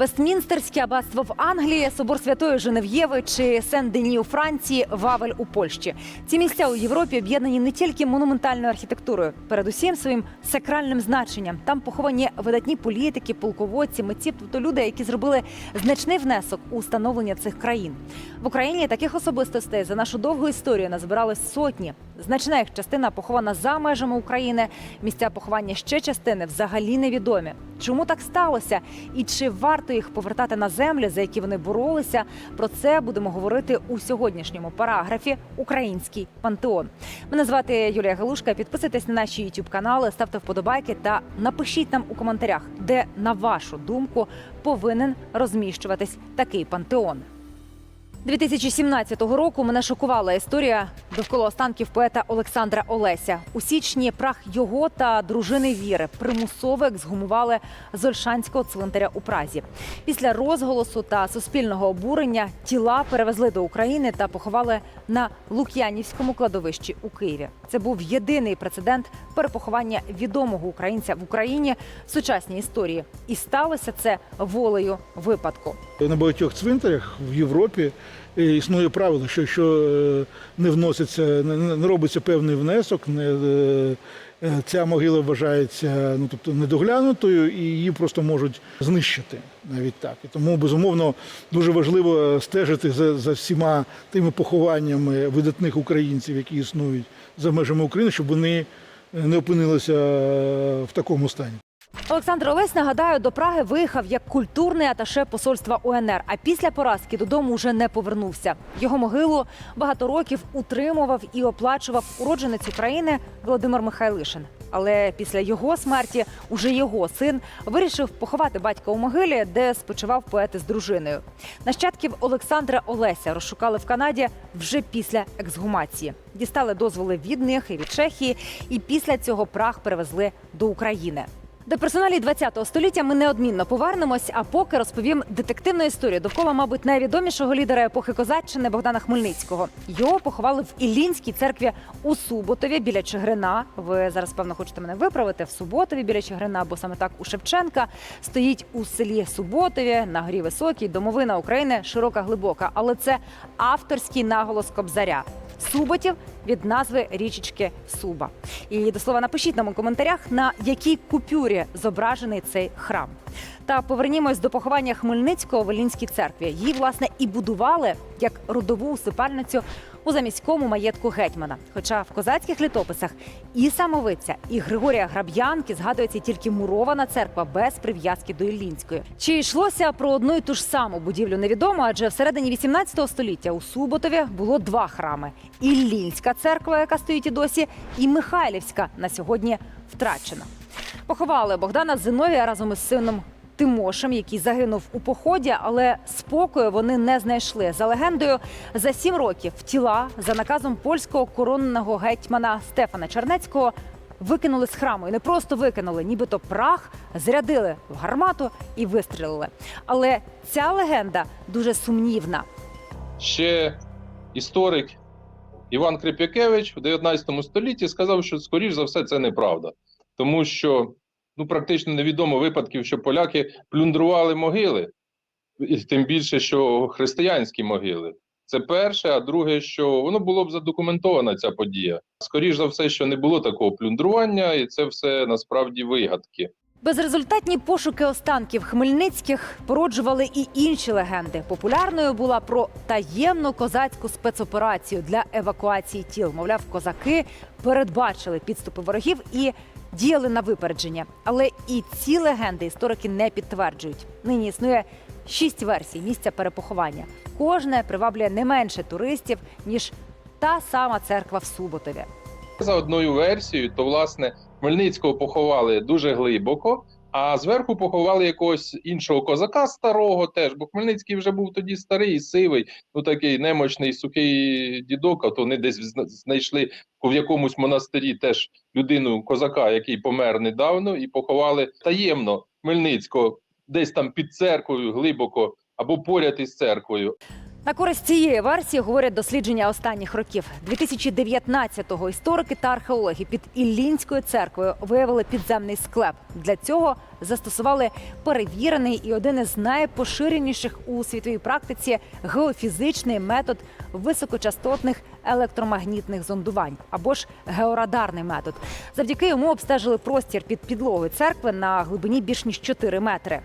Вестмінстерське аббатство в Англії, собор Святої Женев'єви чи Сен-Дені у Франції, Вавель у Польщі. Ці місця у Європі об'єднані не тільки монументальною архітектурою, передусім своїм сакральним значенням. Там поховані видатні політики, полководці, митці, тобто люди, які зробили значний внесок у становлення цих країн. В Україні таких особистостей за нашу довгу історію назбирали сотні. Значна їх частина похована за межами України. Місця поховання ще частини взагалі невідомі. Чому так сталося? І чи варто їх повертати на землі, за які вони боролися? Про це будемо говорити у сьогоднішньому параграфі Український пантеон. Мене звати Юлія Галушка. Підписуйтесь на наші youtube канали, ставте вподобайки та напишіть нам у коментарях, де на вашу думку повинен розміщуватись такий пантеон. 2017 року мене шокувала історія довкола останків поета Олександра Олеся. У січні прах його та дружини Віри примусово ексгумували з Ольшанського цвинтаря у Празі. Після розголосу та суспільного обурення тіла перевезли до України та поховали на Лук'янівському кладовищі у Києві. Це був єдиний прецедент перепоховання відомого українця в Україні в сучасній історії, і сталося це волею випадку. На багатьох цвинтарях в Європі існує правило, що якщо е, не вноситься, не- робиться певний внесок, не, е, е, ця могила вважається ну, тобто, недоглянутою і її просто можуть знищити навіть так. І тому, безумовно, дуже важливо стежити за, за всіма тими похованнями видатних українців, які існують за межами України, щоб вони не опинилися е, в такому стані. Олександр Олесь, нагадаю, до Праги виїхав як культурний аташе посольства УНР. А після поразки додому вже не повернувся. Його могилу багато років утримував і оплачував уродженець України Володимир Михайлишин. Але після його смерті уже його син вирішив поховати батька у могилі, де спочивав поет із дружиною. Нащадків Олександра Олеся розшукали в Канаді вже після ексгумації. Дістали дозволи від них і від Чехії, і після цього прах перевезли до України. До персоналій 20 століття ми неодмінно повернемось. А поки розповім детективну історію довкола, мабуть, найвідомішого лідера епохи козаччини Богдана Хмельницького. Його поховали в Іллінській церкві у Суботові біля Чигирина. Ви зараз певно хочете мене виправити в Суботові біля Чигирина, бо саме так у Шевченка стоїть у селі Суботові на горі Високій, домовина України широка глибока. Але це авторський наголос Кобзаря. Суботів від назви річечки Суба. І до слова напишіть нам у коментарях, на якій купюрі зображений цей храм. Та повернімось до поховання Хмельницького в Олінській церкві. Її власне і будували як родову усипальницю у заміському маєтку гетьмана. Хоча в козацьких літописах і самовиця, і Григорія Граб'янки згадується тільки мурована церква без прив'язки до Іллінської. Чи йшлося про одну і ту ж саму будівлю невідомо, адже всередині 18 століття у Суботові було два храми: Іллінська церква, яка стоїть і досі, і Михайлівська на сьогодні втрачена. Поховали Богдана Зиновія разом із сином Тимошем, який загинув у поході, але спокою вони не знайшли. За легендою, за сім років тіла за наказом польського коронного гетьмана Стефана Чернецького викинули з храму. І не просто викинули, нібито прах зрядили в гармату і вистрілили. Але ця легенда дуже сумнівна. ще історик Іван Крип'якевич в 19 столітті сказав, що скоріш за все це неправда, тому що ну практично невідомо випадків, що поляки плюндрували могили, і тим більше, що християнські могили. Це перше, а друге, що воно було б задокументована ця подія. Скоріш за все, що не було такого плюндрування, і це все насправді вигадки. Безрезультатні пошуки останків Хмельницьких породжували і інші легенди. Популярною була про таємну козацьку спецоперацію для евакуації тіл. Мовляв, козаки передбачили підступи ворогів і діяли на випередження. Але і ці легенди історики не підтверджують. Нині існує шість версій місця перепоховання. Кожне приваблює не менше туристів ніж та сама церква в Суботові. За одною версією, то власне Хмельницького поховали дуже глибоко, а зверху поховали якогось іншого козака старого теж, бо Хмельницький вже був тоді старий, сивий, ну такий немощний сухий дідок, а то вони десь зна- знайшли в якомусь монастирі теж людину козака, який помер недавно, і поховали таємно Хмельницького десь там під церквою глибоко або поряд із церквою. На користь цієї версії говорять дослідження останніх років. 2019-го історики та археологи під Іллінською церквою виявили підземний склеп. Для цього застосували перевірений і один із найпоширеніших у світовій практиці геофізичний метод високочастотних електромагнітних зондувань або ж георадарний метод. Завдяки йому обстежили простір під підлогою церкви на глибині більш ніж 4 метри.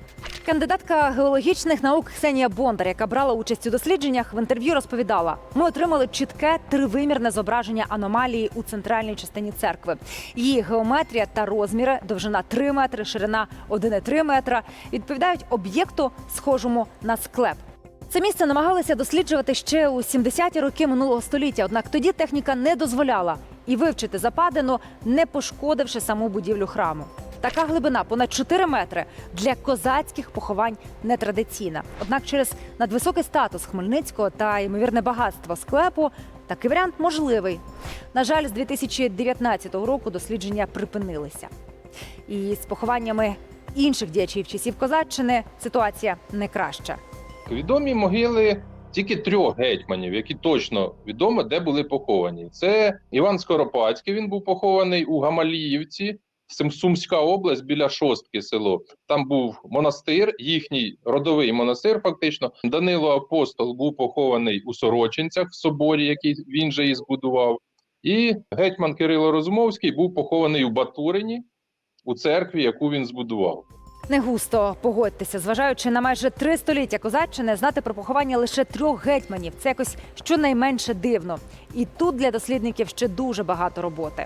Кандидатка геологічних наук Ксенія Бондар, яка брала участь у дослідженнях, в інтерв'ю розповідала: ми отримали чітке тривимірне зображення аномалії у центральній частині церкви. Її геометрія та розміри, довжина 3 метри, ширина 1,3 метра, відповідають об'єкту, схожому на склеп. Це місце намагалися досліджувати ще у 70-ті роки минулого століття. Однак тоді техніка не дозволяла і вивчити западину, не пошкодивши саму будівлю храму. Така глибина понад 4 метри для козацьких поховань нетрадиційна. Однак через надвисокий статус Хмельницького та ймовірне багатство склепу такий варіант можливий. На жаль, з 2019 року дослідження припинилися. І з похованнями інших діячів часів козаччини ситуація не краща. Відомі могили тільки трьох гетьманів, які точно відомо, де були поховані. Це Іван Скоропадський. Він був похований у Гамаліївці, Сум- Сумська область біля шостки село. Там був монастир, їхній родовий монастир. Фактично, Данило Апостол був похований у Сорочинцях в соборі, який він же і збудував. І гетьман Кирило Розумовський був похований у Батурині у церкві, яку він збудував. Не густо погодьтеся, зважаючи на майже три століття козаччини, знати про поховання лише трьох гетьманів. Це якось щонайменше дивно. І тут для дослідників ще дуже багато роботи.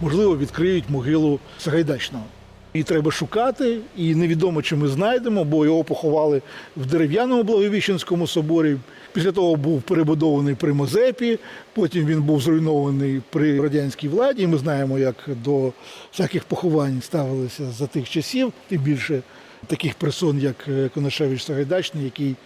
Можливо, відкриють могилу Сагайдачного. І треба шукати, і невідомо, чи ми знайдемо, бо його поховали в дерев'яному Благовіщенському соборі. Після того був перебудований при Мозепі, потім він був зруйнований при радянській владі. І ми знаємо, як до всяких поховань ставилися за тих часів, тим більше таких персон, як Коношевич Конашевич Сагайдачний, який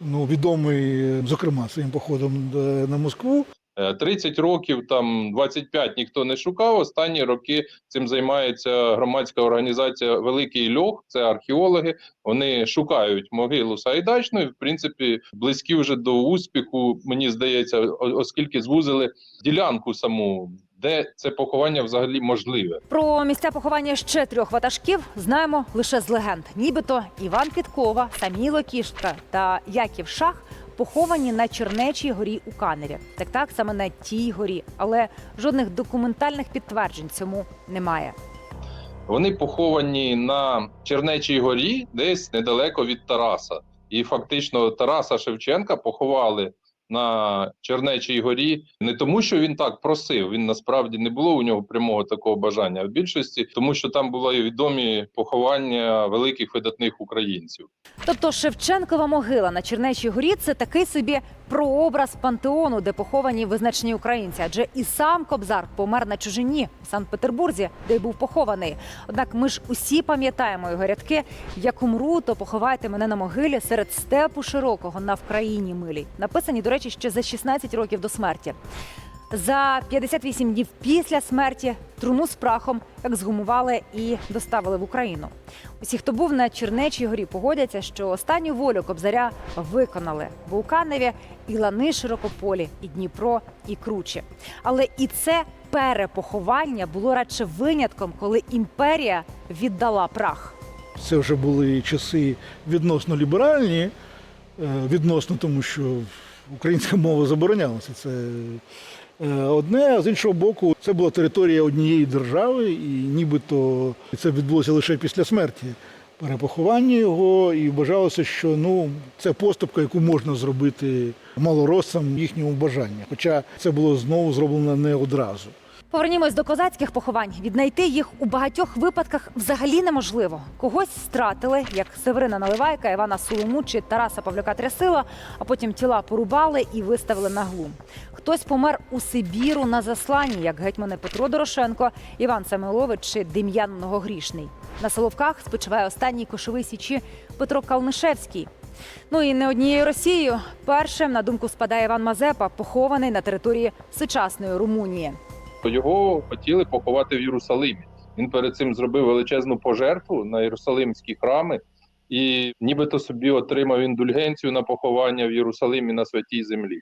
ну, відомий, е, зокрема, своїм походом е, на Москву. Е, 30 років, там 25 ніхто не шукав. Останні роки цим займається громадська організація Великий Льох. Це археологи. Вони шукають могилу Сайдачної. В принципі, близькі вже до успіху. Мені здається, оскільки звузили ділянку саму, де це поховання взагалі можливе. Про місця поховання ще трьох ватажків знаємо лише з легенд. Нібито Іван Кіткова, Саміло Кішка та Яків Шах поховані на Чернечій горі у Канері, Так так саме на тій горі, але жодних документальних підтверджень цьому немає. Вони поховані на Чернечій горі, десь недалеко від Тараса. І фактично Тараса Шевченка поховали на Чернечій горі не тому, що він так просив. Він насправді не було у нього прямого такого бажання, а в більшості тому, що там були відомі поховання великих видатних українців. Тобто Шевченкова могила на Чернечій горі це такий собі прообраз пантеону, де поховані визначені українці. Адже і сам Кобзар помер на чужині в Санкт-Петербурзі, де й був похований. Однак ми ж усі пам'ятаємо його рядки: як умру, то поховайте мене на могилі серед степу широкого на Вкраїні милій. Написані, до речі, ще за 16 років до смерті. За 58 днів після смерті труну з прахом ексгумували і доставили в Україну. Усі, хто був на Чернечій горі, погодяться, що останню волю Кобзаря виконали, бо у Каневі і лани широкополі, і Дніпро, і кручі. Але і це перепоховання було радше винятком, коли імперія віддала прах. Це вже були часи відносно ліберальні, е, відносно тому, що українська мова заборонялася. Це одне, а з іншого боку, це була територія однієї держави, і нібито це відбулося лише після смерті. Перепоховання його, і вважалося, що ну це поступка, яку можна зробити малоросам їхньому бажанню. Хоча це було знову зроблено не одразу. Повернімось до козацьких поховань. Віднайти їх у багатьох випадках взагалі неможливо. Когось стратили, як Северина Наливайка, Івана Солому чи Тараса Павлюка Трясила, а потім тіла порубали і виставили на глум. Хтось помер у Сибіру на засланні, як гетьмани Петро Дорошенко, Іван Самилович чи Дем'ян Многогрішний. На Соловках спочиває останній кошовий січі Петро Калнишевський. Ну і не однією Росією. Першим на думку спадає Іван Мазепа, похований на території сучасної Румунії. Його хотіли поховати в Єрусалимі. Він перед цим зробив величезну пожертву на Єрусалимські храми. і нібито собі отримав індульгенцію на поховання в Єрусалимі на святій землі.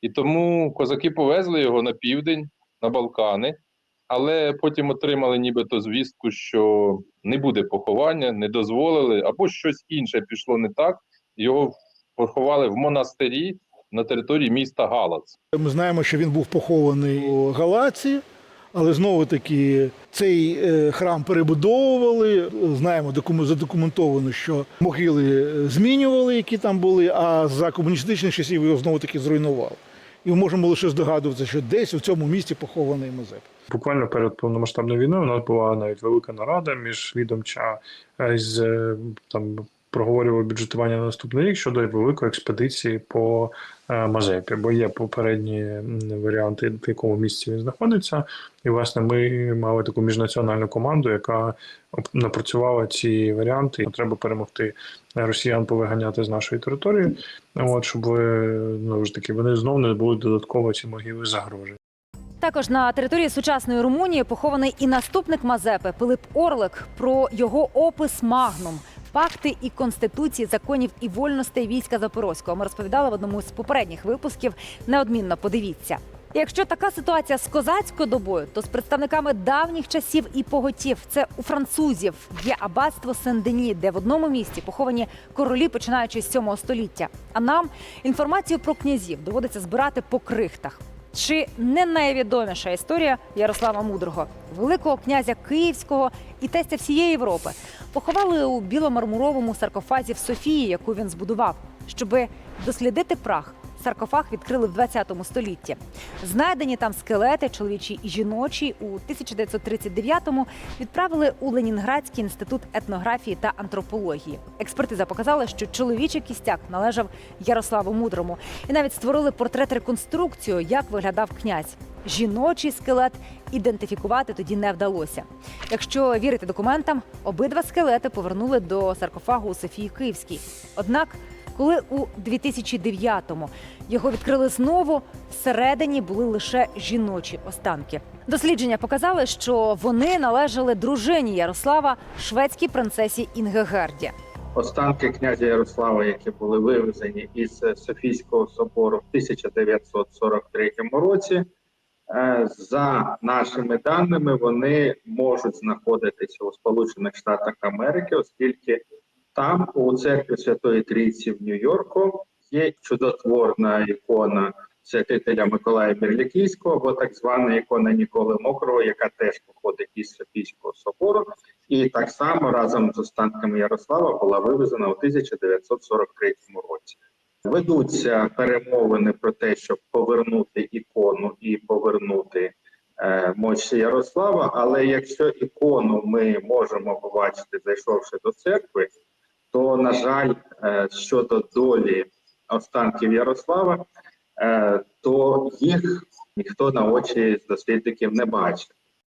І тому козаки повезли його на південь, на Балкани, але потім отримали нібито звістку, що не буде поховання, не дозволили, або щось інше пішло не так. Його поховали в монастирі на території міста Галац. Ми знаємо, що він був похований у Галаці, але знову таки цей е, храм перебудовували. Знаємо, документ задокументовано, що могили е, змінювали, які там були, а за комуністичних часів його знову таки зруйнували. І ми можемо лише здогадуватися, що десь у цьому місті похований Мазеп. Буквально перед повномасштабною війною у нас була навіть велика нарада міжвідомча е, з там проговорювали бюджетування на наступний рік щодо великої експедиції по е, Мазепі, бо є попередні варіанти, в якому місці він знаходиться. І власне ми мали таку міжнаціональну команду, яка напрацювала ці варіанти. Треба перемогти росіян повиганяти з нашої території. От щоб ну ж таки вони знов не були додатково ці могили загрожені. Також на території сучасної Румунії похований і наступник Мазепи Пилип Орлик. Про його опис Магнум. Пакти і конституції законів і вольностей війська Запорозького. Ми розповідали в одному з попередніх випусків. Неодмінно подивіться. Якщо така ситуація з козацькою добою, то з представниками давніх часів і поготів це у французів є аббатство Сен-Дені, де в одному місці поховані королі, починаючи з 7 століття. А нам інформацію про князів доводиться збирати по крихтах. Чи не найвідоміша історія Ярослава Мудрого, великого князя Київського і тестя всієї Європи, поховали у біломармуровому саркофазі в Софії, яку він збудував, щоби дослідити прах. Саркофаг відкрили в 20 столітті. Знайдені там скелети, чоловічі і жіночі, у 1939-му відправили у Ленінградський інститут етнографії та антропології. Експертиза показала, що чоловічий кістяк належав Ярославу Мудрому, і навіть створили портрет-реконструкцію, як виглядав князь. Жіночий скелет ідентифікувати тоді не вдалося. Якщо вірити документам, обидва скелети повернули до саркофагу у Софії Київській. Однак, коли у 2009-му його відкрили знову, всередині були лише жіночі останки. Дослідження показали, що вони належали дружині Ярослава, шведській принцесі Інгегерді. Останки князя Ярослава, які були вивезені із Софійського собору в 1943 році, е, за нашими даними, вони можуть знаходитися у Сполучених Штатах Америки, оскільки там, у церкві Святої Трійці в Нью-Йорку, є чудотворна ікона святителя Миколая Мірлікійського, або так звана ікона Ніколи Мокрого, яка теж походить із Софійського собору, і так само разом з останками Ярослава була вивезена у 1943 році. Ведуться перемовини про те, щоб повернути ікону і повернути е, мощі Ярослава. Але якщо ікону ми можемо побачити, зайшовши до церкви, то на жаль, е, щодо долі останків Ярослава, е, то їх ніхто на очі з дослідників не бачить.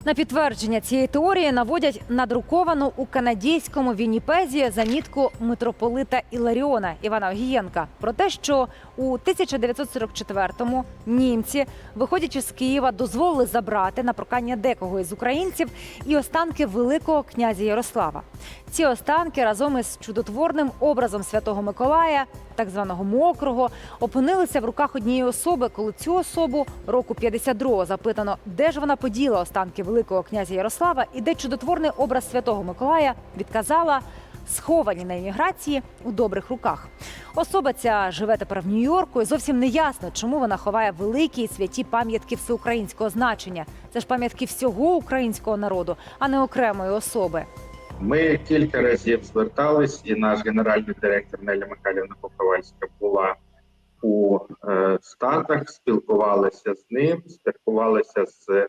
На підтвердження цієї теорії наводять надруковану у канадійському Вінніпезі замітку митрополита Іларіона Івана Огієнка про те, що у 1944-му німці, виходячи з Києва, дозволили забрати на прокання декого із українців і останки великого князя Ярослава. Ці останки разом із чудотворним образом святого Миколая, так званого мокрого, опинилися в руках однієї особи, коли цю особу року 52-го запитано, де ж вона поділа останки великого князя Ярослава і де чудотворний образ святого Миколая відказала. Сховані на еміграції у добрих руках. Особа ця живе тепер в Нью-Йорку, і зовсім не ясно, чому вона ховає великі і святі пам'ятки всеукраїнського значення. Це ж пам'ятки всього українського народу, а не окремої особи. Ми кілька разів звертались, і наш генеральний директор Неля Михайлівна Поковальська була у е, Штатах, спілкувалися з ним, спілкувалися з е,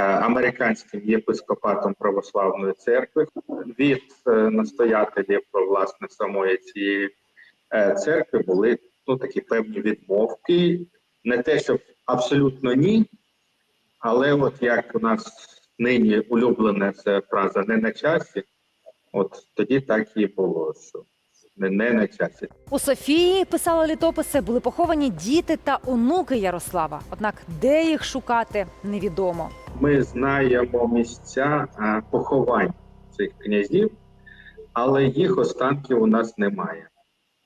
американським єпископатом православної церкви від е, настоятелів власне самої цієї е, церкви були ну такі певні відмовки. Не те, щоб абсолютно ні, але от як у нас нині улюблена ця фраза не на часі, от тоді так і було, що не, не на часі. У Софії писали літописи, були поховані діти та онуки Ярослава. Однак де їх шукати невідомо. Ми знаємо місця поховань цих князів, але їх останків у нас немає.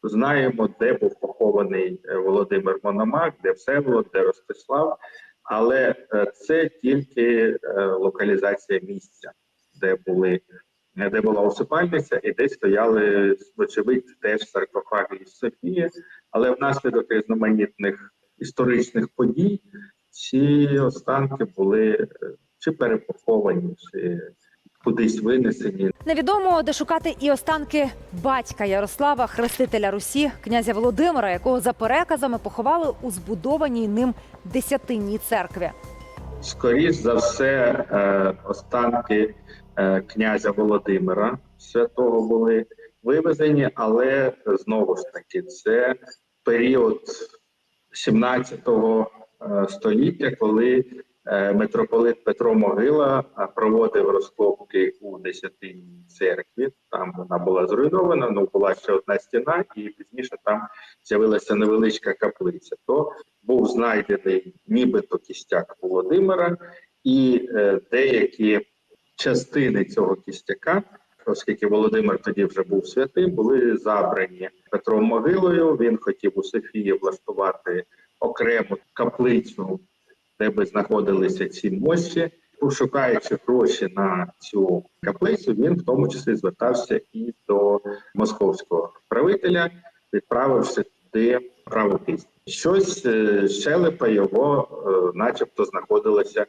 Знаємо, де був похований е, Володимир Мономах, де Всеволод, де Ростислав, але е, це тільки е, локалізація місця, де були де була усипальниця, і де стояли, вочевидь, теж саркофаги із Софії. Але внаслідок різноманітних історичних подій ці останки були е, чи перепоховані, чи кудись винесені. Невідомо, де шукати і останки батька Ярослава, хрестителя Русі, князя Володимира, якого за переказами поховали у збудованій ним десятинній церкві. Скоріш за все, е, останки е, князя Володимира святого були вивезені, але знову ж таки, це період 17 е, століття, коли митрополит Петро Могила е, проводив розкопки у Десятинній церкві. Там вона була зруйнована, ну була ще одна стіна, і пізніше там з'явилася невеличка каплиця. То був знайдений нібито кістяк Володимира, і е, деякі частини цього кістяка, оскільки Володимир тоді вже був святим, були забрані Петром Могилою. Він хотів у Софії влаштувати окрему каплицю, де би знаходилися ці мощі. Шукаючи гроші на цю каплицю, він в тому числі звертався і до московського правителя, відправивши туди правопис. Щось е, щелепа його, е, начебто, знаходилося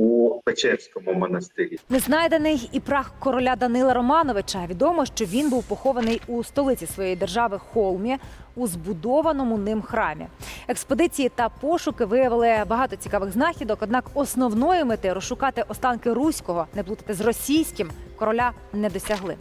у Печерському монастирі. Не знайдений і прах короля Данила Романовича. Відомо, що він був похований у столиці своєї держави Холмі у збудованому ним храмі. Експедиції та пошуки виявили багато цікавих знахідок. Однак основної мети розшукати останки руського, не плутати з російським, короля не досягли.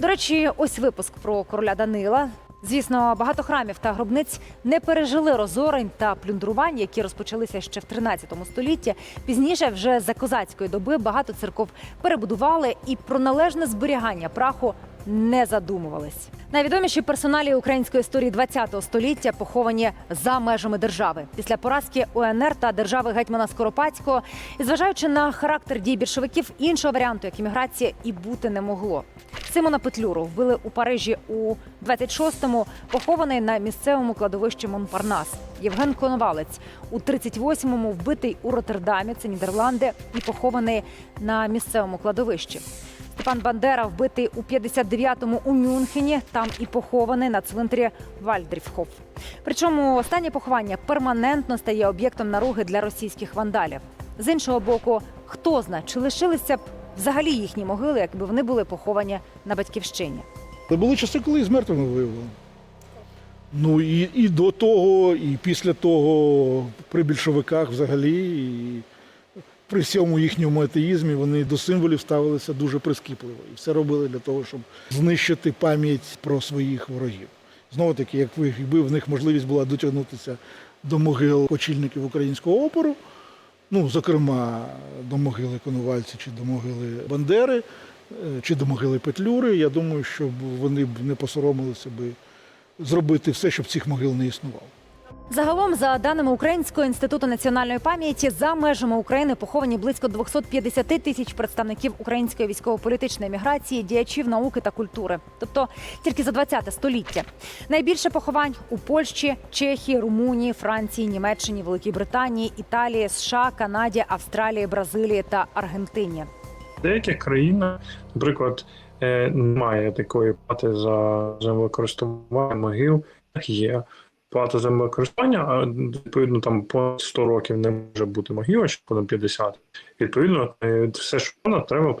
До речі, ось випуск про короля Данила. Звісно, багато храмів та гробниць не пережили розорень та плюндрувань, які розпочалися ще в 13 столітті. Пізніше, вже за козацької доби, багато церков перебудували і про належне зберігання праху не задумувались. Найвідоміші персоналі української історії ХХ століття поховані за межами держави після поразки УНР та держави гетьмана Скоропадського. І зважаючи на характер дій більшовиків, іншого варіанту, як імміграція, і бути не могло. Симона Петлюру вбили у Парижі у 26-му, похований на місцевому кладовищі Монпарнас. Євген Коновалець у 38-му вбитий у Роттердамі, це Нідерланди, і похований на місцевому кладовищі. Степан Бандера вбитий у 59-му у Мюнхені, там і похований на цвинтарі Вальдріфхоф. Причому останнє поховання перманентно стає об'єктом наруги для російських вандалів. З іншого боку, хто знає, чи лишилися б взагалі їхні могили, якби вони були поховані на батьківщині. Але були часи, коли і з мертвими виявили. Ну і, і до того, і після того при більшовиках взагалі, і при всьому їхньому атеїзмі вони до символів ставилися дуже прискіпливо. І все робили для того, щоб знищити пам'ять про своїх ворогів. Знову таки, як якби в них можливість була дотягнутися до могил очільників українського опору, ну, зокрема, до могили Коновальця чи до могили Бандери, е, чи до могили Петлюри, я думаю, що вони б не посоромилися би зробити все, щоб цих могил не існувало. Загалом, за даними Українського інституту національної пам'яті, за межами України поховані близько 250 тисяч представників української військово-політичної міграції, діячів науки та культури, тобто тільки за 20 століття. Найбільше поховань у Польщі, Чехії, Румунії, Франції, Німеччині, Великій Британії, Італії, США, Канаді, Австралії, Бразилії та Аргентині. Деяких країнах, наприклад, е, немає такої плати за землекористування могил, є плата за землекористування, а відповідно там по 100 років не може бути могила, чи понад 50. Відповідно, е, все, що вона треба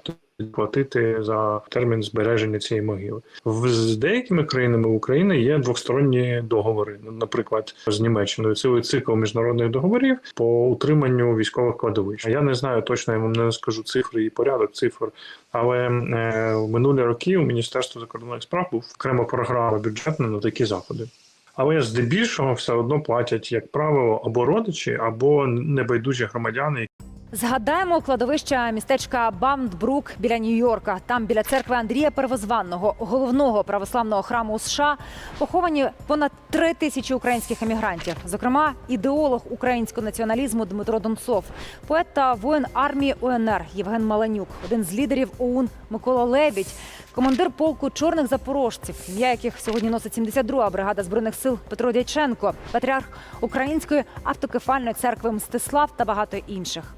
платити за термін збереження цієї могили. З деякими країнами України є двосторонні договори. Наприклад, з Німеччиною цілий цикл міжнародних договорів по утриманню військових кладовищ. Я не знаю точно, я вам не скажу цифри і порядок цифр, але е, в минулі роки у Міністерства закордонних справ був окрема програма бюджетна на такі заходи. Але здебільшого все одно платять, як правило, або родичі, або небайдужі громадяни, Згадаємо кладовище містечка Бамдбрук біля Нью-Йорка. Там біля церкви Андрія Первозванного, головного православного храму США, поховані понад три тисячі українських емігрантів. Зокрема, ідеолог українського націоналізму Дмитро Донцов, поет та воїн армії УНР Євген Маланюк, один з лідерів ОУН Микола Лебідь, Командир полку чорних запорожців, ім'я яких сьогодні носить 72-га бригада збройних сил Петро Дяченко, патріарх Української автокефальної церкви Мстислав та багато інших.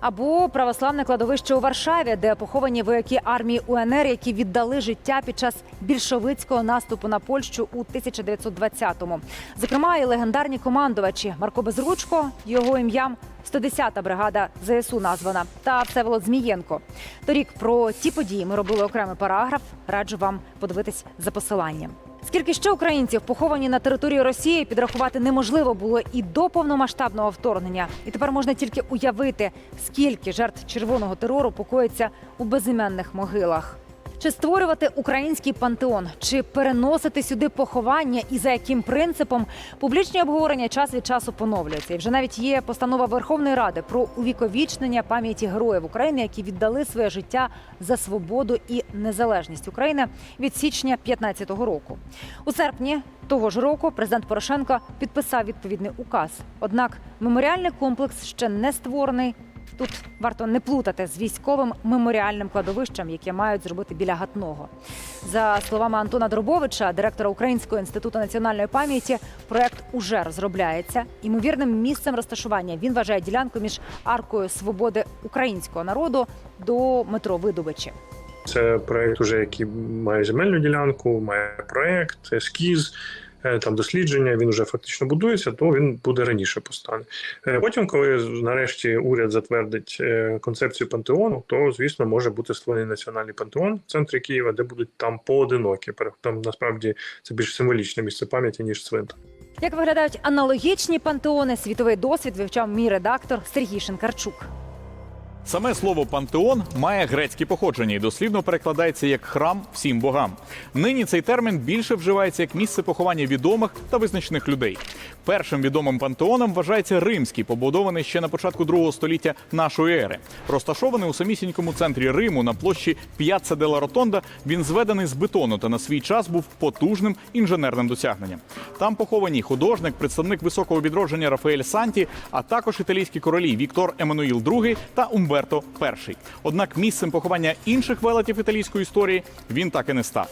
Або православне кладовище у Варшаві, де поховані вояки армії УНР, які віддали життя під час більшовицького наступу на Польщу у 1920-му. Зокрема, і легендарні командувачі Марко Безручко, його ім'ям 110-та бригада ЗСУ названа, та Всеволод Змієнко. Торік про ті події ми робили окремий параграф. Раджу вам подивитись за посиланням. Скільки ще українців поховані на території Росії, підрахувати неможливо було і до повномасштабного вторгнення. І тепер можна тільки уявити, скільки жертв червоного терору покоїться у безіменних могилах. Чи створювати український пантеон, чи переносити сюди поховання, і за яким принципом публічні обговорення час від часу поновлюються. І вже навіть є постанова Верховної Ради про увіковічнення пам'яті героїв України, які віддали своє життя за свободу і незалежність України від січня 2015 року. У серпні того ж року президент Порошенко підписав відповідний указ. Однак меморіальний комплекс ще не створений. Тут варто не плутати з військовим меморіальним кладовищем, яке мають зробити біля гатного. За словами Антона Дробовича, директора Українського інституту національної пам'яті, проект уже розробляється. Імовірним місцем розташування він вважає ділянку між аркою свободи українського народу до метро Видобичі. Це проект, уже який має земельну ділянку, має проект, ескіз. Е, Там дослідження, він вже фактично будується, то він буде раніше постане. Е, Потім, коли нарешті уряд затвердить е, концепцію пантеону, то звісно може бути створений національний пантеон в центрі Києва, де будуть там поодинокі. Там насправді це більш символічне місце пам'яті ніж цвинтар. Як виглядають аналогічні пантеони, світовий досвід вивчав мій редактор Сергій Шинкарчук. Саме слово пантеон має грецьке походження і дослівно перекладається як храм всім богам. Нині цей термін більше вживається як місце поховання відомих та визначених людей. Першим відомим пантеоном вважається римський, побудований ще на початку другого століття нашої ери. Розташований у самісінькому центрі Риму на площі П'яцца Дела Ротонда, він зведений з бетону та на свій час був потужним інженерним досягненням. Там поховані художник, представник високого відродження Рафаель Санті, а також італійські королі Віктор Еммануїл II та Умберто І. Однак місцем поховання інших велетів італійської історії він так і не став.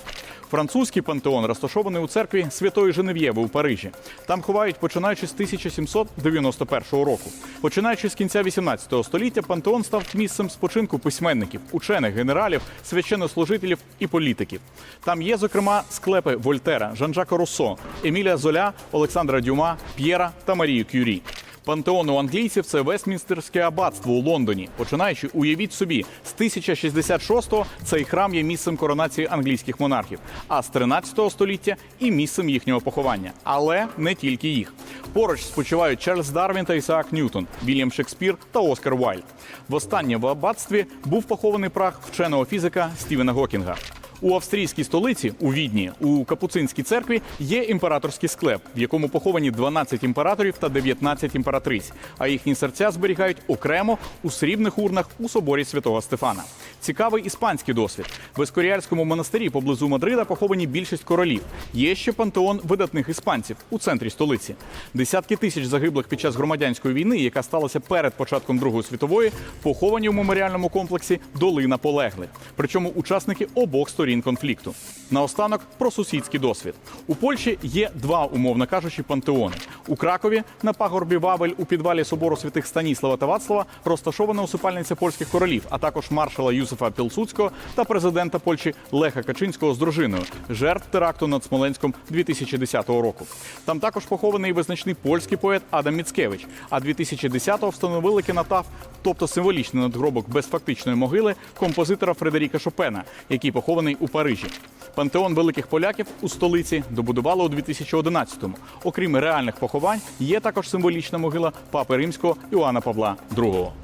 Французький пантеон розташований у церкві Святої Женев'єви у Парижі. Там ховають починаючи з 1791 року. Починаючи з кінця 18 століття, пантеон став місцем спочинку письменників, учених, генералів, священнослужителів і політиків. Там є, зокрема, склепи Вольтера, Жан-Жака Руссо, Еміля Золя, Олександра Дюма, П'єра та Марію Кюрі. Пантеон у англійців це Вестмінстерське аббатство у Лондоні. Починаючи, уявіть собі, з 1066-го цей храм є місцем коронації англійських монархів, а з 13 століття і місцем їхнього поховання. Але не тільки їх. Поруч спочивають Чарльз Дарвін та Ісаак Ньютон, Вільям Шекспір та Оскар Уайльд. Востаннє в аббатстві був похований прах вченого фізика Стівена Гокінга. У австрійській столиці у Відні у Капуцинській церкві є імператорський склеп, в якому поховані 12 імператорів та 19 імператриць. А їхні серця зберігають окремо у срібних урнах у соборі святого Стефана. Цікавий іспанський досвід. В Ескоріальському монастирі поблизу Мадрида поховані більшість королів. Є ще пантеон видатних іспанців у центрі столиці. Десятки тисяч загиблих під час громадянської війни, яка сталася перед початком Другої світової, поховані у меморіальному комплексі Долина полеглих. Причому учасники обох сторін конфлікту. Наостанок про сусідський досвід. У Польщі є два, умовно кажучи, пантеони. У Кракові на пагорбі Вавель у підвалі собору святих Станіслава та Вацлава розташована усипальниця польських королів, а також маршала Юсифа Пілсудського та президента Польщі Леха Качинського з дружиною, жертв теракту над Смоленськом 2010 року. Там також похований визначний польський поет Адам Міцкевич. А 2010-го встановили кінотаф, тобто символічний надгробок без фактичної могили композитора Фредеріка Шопена, який похований у Парижі. Пантеон великих поляків у столиці добудували у 2011-му. Окрім реальних поховань, є також символічна могила папи римського Іоанна Павла II.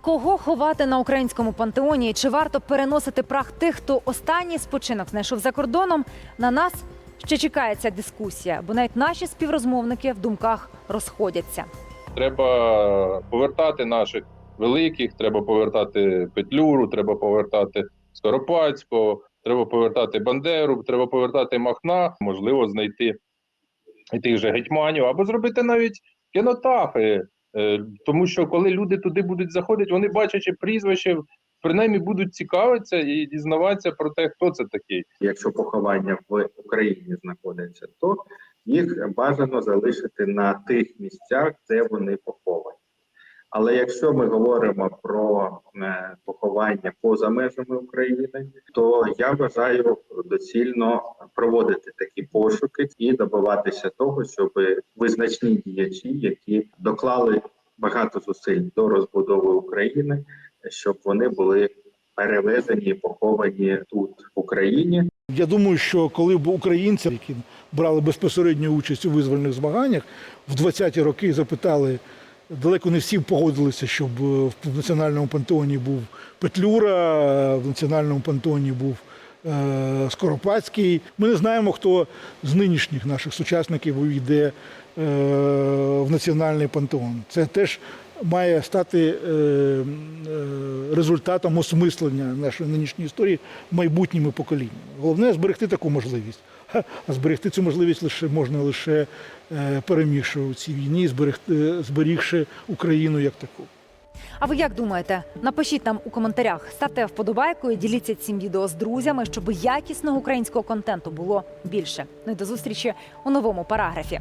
Кого ховати на українському пантеоні? Чи варто переносити прах тих, хто останній спочинок знайшов за кордоном? На нас ще чекає ця дискусія, бо навіть наші співрозмовники в думках розходяться. Треба повертати наших великих, треба повертати Петлюру, треба повертати Скоропадського, треба повертати Бандеру, треба повертати Махна, можливо, знайти і тих же гетьманів, або зробити навіть кінотафи. Е, Тому що коли люди туди будуть заходити, вони бачачи прізвище принаймні будуть цікавитися і дізнаватися про те, хто це такий. Якщо поховання в Україні знаходяться, то їх бажано залишити на тих місцях, де вони поховані. Але якщо ми говоримо про е, поховання поза межами України, то я вважаю доцільно проводити такі пошуки і добиватися того, щоб визначні діячі, які доклали багато зусиль до розбудови України, щоб вони були перевезені і поховані тут в Україні. Я думаю, що коли б українці, які брали безпосередню участь у визвольних змаганнях, в 20-ті роки запитали, далеко не всі погодилися, щоб е, в національному пантеоні був Петлюра, в національному пантеоні був е, Скоропадський. Ми не знаємо, хто з нинішніх наших сучасників увійде е, в національний пантеон. Це теж має стати результатом осмислення нашої нинішньої історії майбутніми поколіннями. Головне зберегти таку можливість. Зберегти цю можливість лише можна лише е, перемігши у цій війні, зберегти, зберігши Україну як таку. А ви як думаєте? Напишіть нам у коментарях, ставте вподобайку і діліться цим відео з друзями, щоб якісного українського контенту було більше. Ну і до зустрічі у новому параграфі.